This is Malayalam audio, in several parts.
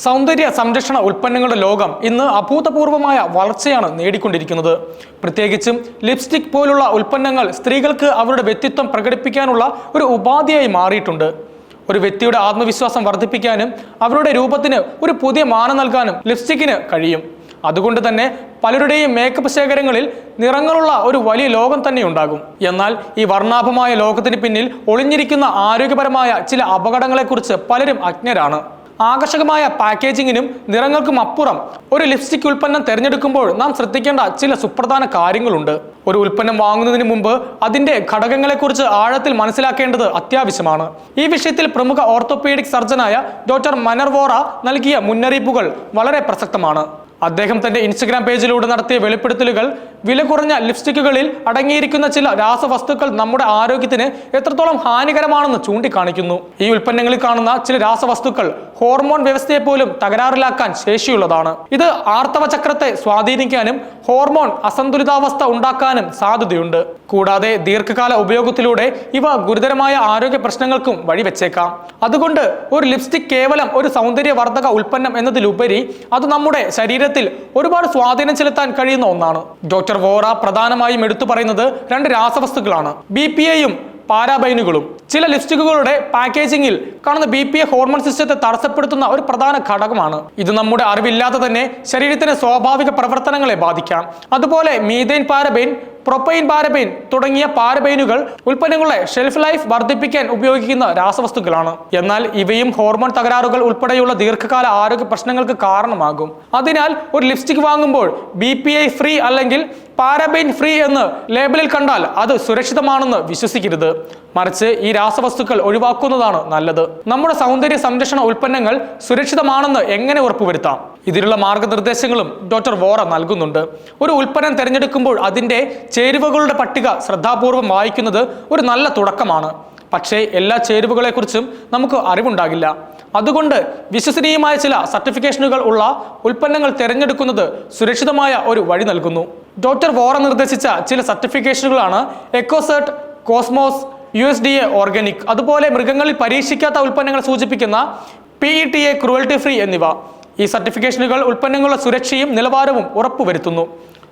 സൗന്ദര്യ സംരക്ഷണ ഉൽപ്പന്നങ്ങളുടെ ലോകം ഇന്ന് അഭൂതപൂർവമായ വളർച്ചയാണ് നേടിക്കൊണ്ടിരിക്കുന്നത്. പ്രത്യേകിച്ചും ലിപ്സ്റ്റിക് പോലുള്ള ഉൽപ്പന്നങ്ങൾ സ്ത്രീകൾക്ക് അവരുടെ വ്യക്തിത്വം പ്രകടിപ്പിക്കാനുള്ള ഒരു ഉപാധിയായി മാറിയിട്ടുണ്ട്. ഒരു വ്യക്തിയുടെ ആത്മവിശ്വാസം വർദ്ധിപ്പിക്കാനും അവരുടെ രൂപത്തിന് ഒരു പുതിയ മാനം നൽകാനും ലിപ്സ്റ്റിക്കിന് കഴിയും. അതുകൊണ്ട് തന്നെ പലരുടെയും മേക്കപ്പ് ശേഖരങ്ങളിൽ നിറങ്ങളുള്ള ഒരു വലിയ ലോകം തന്നെ ഉണ്ടാകും. എന്നാൽ ഈ വർണാഭമായ ലോകത്തിന് പിന്നിൽ ഒളിഞ്ഞിരിക്കുന്ന ആരോഗ്യപരമായ ചില അപകടങ്ങളെക്കുറിച്ച് പലരും അജ്ഞരാണ്. ആകർഷകമായ പാക്കേജിങ്ങിനും നിറങ്ങൾക്കും അപ്പുറം ഒരു ലിപ്സ്റ്റിക് ഉൽപ്പന്നം തിരഞ്ഞെടുക്കുമ്പോൾ നാം ശ്രദ്ധിക്കേണ്ട ചില സുപ്രധാന കാര്യങ്ങളുണ്ട്. ഒരു ഉൽപ്പന്നം വാങ്ങുന്നതിന് മുമ്പ് അതിന്റെ ഘടകങ്ങളെക്കുറിച്ച് ആഴത്തിൽ മനസ്സിലാക്കേണ്ടത് അത്യാവശ്യമാണ്. ഈ വിഷയത്തിൽ പ്രമുഖ ഓർത്തോപീഡിക് സർജനായ ഡോക്ടർ മനർവോറ നൽകിയ മുന്നറിയിപ്പുകൾ വളരെ പ്രസക്തമാണ്. അദ്ദേഹം തന്റെ ഇൻസ്റ്റഗ്രാം പേജിലൂടെ നടത്തിയ വെളിപ്പെടുത്തലുകൾ വില കുറഞ്ഞ ലിപ്സ്റ്റിക്കുകളിൽ അടങ്ങിയിരിക്കുന്ന ചില രാസവസ്തുക്കൾ നമ്മുടെ ആരോഗ്യത്തിന് എത്രത്തോളം ഹാനികരമാണെന്ന് ചൂണ്ടിക്കാണിക്കുന്നു. ഈ ഉൽപ്പന്നങ്ങളിൽ കാണുന്ന ചില രാസവസ്തുക്കൾ ഹോർമോൺ വ്യവസ്ഥയെ പോലും തകരാറിലാക്കാൻ ശേഷിയുള്ളതാണ്. ഇത് ആർത്തവചക്രത്തെ സ്വാധീനിക്കാനും ഹോർമോൺ അസന്തുലിതാവസ്ഥ ഉണ്ടാക്കാനും സാധ്യതയുണ്ട്. കൂടാതെ ദീർഘകാല ഉപയോഗത്തിലൂടെ ഇവ ഗുരുതരമായ ആരോഗ്യ പ്രശ്നങ്ങൾക്കും വഴിവെച്ചേക്കാം. അതുകൊണ്ട് ഒരു ലിപ്സ്റ്റിക് കേവലം ഒരു സൗന്ദര്യവർദ്ധക ഉൽപ്പന്നം എന്നതിലുപരി അത് നമ്മുടെ ശരീരത്തിൽ ഒരുപാട് സ്വാധീനം ചെലുത്താൻ കഴിയുന്ന ഒന്നാണ്. ഡോക്ടർ വോറ പ്രധാനമായും എടുത്തു പറയുന്നത് രണ്ട് രാസവസ്തുക്കളാണ്. ബി പി എയും പാരാബൈനുകളും. ചില ലിപ്സ്റ്റിക്കുകളുടെ പാക്കേജിംഗിൽ കാണുന്ന ബി പി എ ഹോർമോൺ സിസ്റ്റത്തെ തടസ്സപ്പെടുത്തുന്ന ഒരു പ്രധാന ഘടകമാണ്. ഇത് നമ്മുടെ അറിവില്ലാതെ തന്നെ ശരീരത്തിന്റെ സ്വാഭാവിക പ്രവർത്തനങ്ങളെ ബാധിക്കാം. അതുപോലെ മീതൈൻ പാരബൈൻ പ്രൊപ്പൈൻ പാരബൈൻ തുടങ്ങിയ പാരബൈനുകൾ ഉൽപ്പന്നങ്ങളുടെ ഷെൽഫ് ലൈഫ് വർദ്ധിപ്പിക്കാൻ ഉപയോഗിക്കുന്ന രാസവസ്തുക്കളാണ്. എന്നാൽ ഇവയും ഹോർമോൺ തകരാറുകൾ ഉൾപ്പെടെയുള്ള ദീർഘകാല ആരോഗ്യ പ്രശ്നങ്ങൾക്ക് കാരണമാകും. അതിനാൽ ഒരു ലിപ്സ്റ്റിക് വാങ്ങുമ്പോൾ ബി ഫ്രീ അല്ലെങ്കിൽ പാരബൈൻ ഫ്രീ എന്ന് ലേബലിൽ കണ്ടാൽ അത് സുരക്ഷിതമാണെന്ന് വിശ്വസിക്കരുത്. മറിച്ച് ഈ രാസവസ്തുക്കൾ ഒഴിവാക്കുന്നതാണ് നല്ലത്. നമ്മുടെ സൗന്ദര്യ സംരക്ഷണ ഉൽപ്പന്നങ്ങൾ സുരക്ഷിതമാണെന്ന് എങ്ങനെ ഉറപ്പുവരുത്താം? ഇതിനുള്ള മാർഗനിർദ്ദേശങ്ങളും ഡോക്ടർ വോറ നൽകുന്നുണ്ട്. ഒരു ഉൽപ്പന്നം തിരഞ്ഞെടുക്കുമ്പോൾ അതിന്റെ ചേരുവകളുടെ പട്ടിക ശ്രദ്ധാപൂർവം വായിക്കുന്നത് ഒരു നല്ല തുടക്കമാണ്. പക്ഷേ എല്ലാ ചേരുവകളെക്കുറിച്ചും നമുക്ക് അറിവുണ്ടാകില്ല. അതുകൊണ്ട് വിശ്വസനീയമായ ചില സർട്ടിഫിക്കേഷനുകൾ ഉള്ള ഉൽപ്പന്നങ്ങൾ തിരഞ്ഞെടുക്കുന്നത് സുരക്ഷിതമായ ഒരു വഴി നൽകുന്നു. ഡോക്ടർ വോറ നിർദ്ദേശിച്ച ചില സർട്ടിഫിക്കേഷനുകളാണ് Ecocert Cosmos U S D A organic അതുപോലെ മൃഗങ്ങളിൽ പരീക്ഷിക്കാത്ത ഉൽപ്പന്നങ്ങൾ സൂചിപ്പിക്കുന്ന P E T A cruelty free എന്നിവ. ഈ സർട്ടിഫിക്കേഷനുകൾ ഉൽപ്പന്നങ്ങളുടെ സുരക്ഷയും നിലവാരവും ഉറപ്പുവരുത്തുന്നു.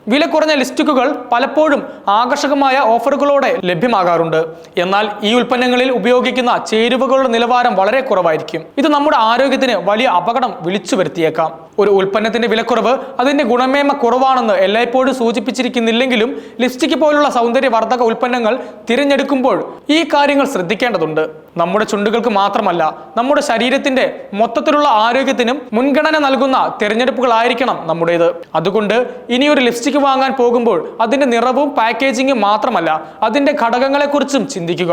വില കുറഞ്ഞ ലിസ്റ്റുകൾ പലപ്പോഴും ആകർഷകമായ ഓഫറുകളോടെ ലഭ്യമാകാറുണ്ട്. എന്നാൽ ഈ ഉൽപ്പന്നങ്ങളിൽ ഉപയോഗിക്കുന്ന ചേരുവകളുടെ നിലവാരം വളരെ കുറവായിരിക്കും. ഇത് നമ്മുടെ ആരോഗ്യത്തിന് വലിയ അപകടം വിളിച്ചു വരുത്തിയേക്കാം ഒരു ഉൽപ്പന്നത്തിന്റെ വിലക്കുറവ് അതിന്റെ ഗുണമേന്മ കുറവാണെന്ന് എല്ലായ്പ്പോഴും സൂചിപ്പിച്ചിരിക്കുന്നില്ലെങ്കിലും ലിപ്സ്റ്റിക് പോലുള്ള സൗന്ദര്യവർദ്ധക ഉൽപ്പന്നങ്ങൾ തിരഞ്ഞെടുക്കുമ്പോൾ ഈ കാര്യങ്ങൾ ശ്രദ്ധിക്കേണ്ടതുണ്ട്. നമ്മുടെ ചുണ്ടുകൾക്ക് മാത്രമല്ല നമ്മുടെ ശരീരത്തിന്റെ മൊത്തത്തിലുള്ള ആരോഗ്യത്തിനും മുൻഗണന നൽകുന്ന തിരഞ്ഞെടുപ്പുകളായിരിക്കണം നമ്മുടേത്. അതുകൊണ്ട് ഇനി ഒരു ലിപ്സ്റ്റിക് വാങ്ങാൻ പോകുമ്പോൾ അതിന്റെ നിറവും പാക്കേജിങ്ങും മാത്രമല്ല അതിന്റെ ഘടകങ്ങളെക്കുറിച്ചും ചിന്തിക്കുക.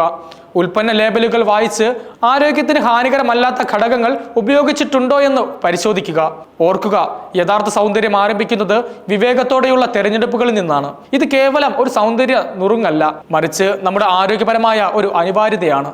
ഉൽപ്പന്ന ലേബലുകൾ വായിച്ച് ആരോഗ്യത്തിന് ഹാനികരമല്ലാത്ത ഘടകങ്ങൾ ഉപയോഗിച്ചിട്ടുണ്ടോ എന്ന് പരിശോധിക്കുക. ഓർക്കുക യഥാർത്ഥ സൗന്ദര്യം ആരംഭിക്കുന്നത് വിവേകത്തോടെയുള്ള തെരഞ്ഞെടുപ്പുകളിൽ നിന്നാണ്. ഇത് കേവലം ഒരു സൗന്ദര്യ നുറുങ്ങല്ല മറിച്ച് നമ്മുടെ ആരോഗ്യപരമായ ഒരു അനിവാര്യതയാണ്.